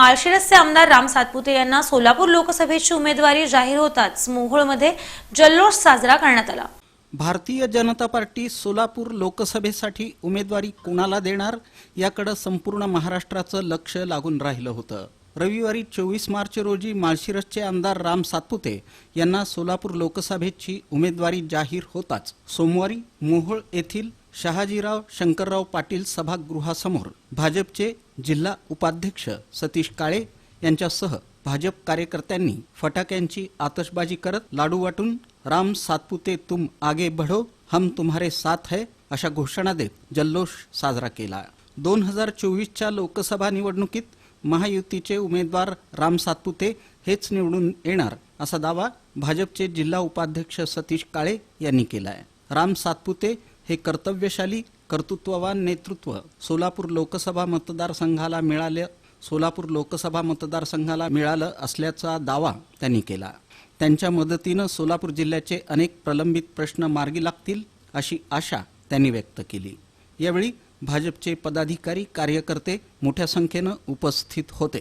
माळशिरसचे आमदार राम सातपुते यांना सोलापूर लोकसभेची उमेदवारी जाहीर होताच मोहोळमध्ये जल्लोष साजरा करण्यात आला. भारतीय जनता पार्टी सोलापूर लोकसभेसाठी उमेदवारी कोणाला देणार? याकडे संपूर्ण महाराष्ट्राचं लक्ष लागून राहिलं होतं. रविवारी चोवीस मार्च रोजी माळशिरसचे आमदार राम सातपुते यांना सोलापूर लोकसभेची उमेदवारी जाहीर होताच. सोमवारी मोहोळ येथील शहाजीराव शंकरराव पाटील सभागृहासमोर भाजपचे जिल्हा उपाध्यक्ष सतीश काळे यांच्यासह भाजप कार्यकर्त्यांनी फटाक्यांची आतषबाजी करत लाडू वाटून राम सातपुते तुम आगे बढ़ो हम तुम्हारे साथ है अशा घोषणा देत जल्लोष साजरा केला. दोन हजार चोवीसच्या लोकसभा निवडणुकीत महायुतीचे उमेदवार राम सातपुते हेच निवडून येणार असा दावा भाजपचे जिल्हा उपाध्यक्ष सतीश काळे यांनी केला आहे राम सातपुते हे कर्तव्यशाली कर्तृत्ववान नेतृत्व सोलापूर लोकसभा मतदारसंघाला मिळाले सोलापूर लोकसभा मतदारसंघाला मिळालं असल्याचा दावा त्यांनी केला. त्यांच्या मदतीनं सोलापूर जिल्ह्याचे अनेक प्रलंबित प्रश्न मार्गी लागतील अशी आशा त्यांनी व्यक्त केली. यावेळी भाजपचे पदाधिकारी कार्यकर्ते मोठ्या संख्येनं उपस्थित होते.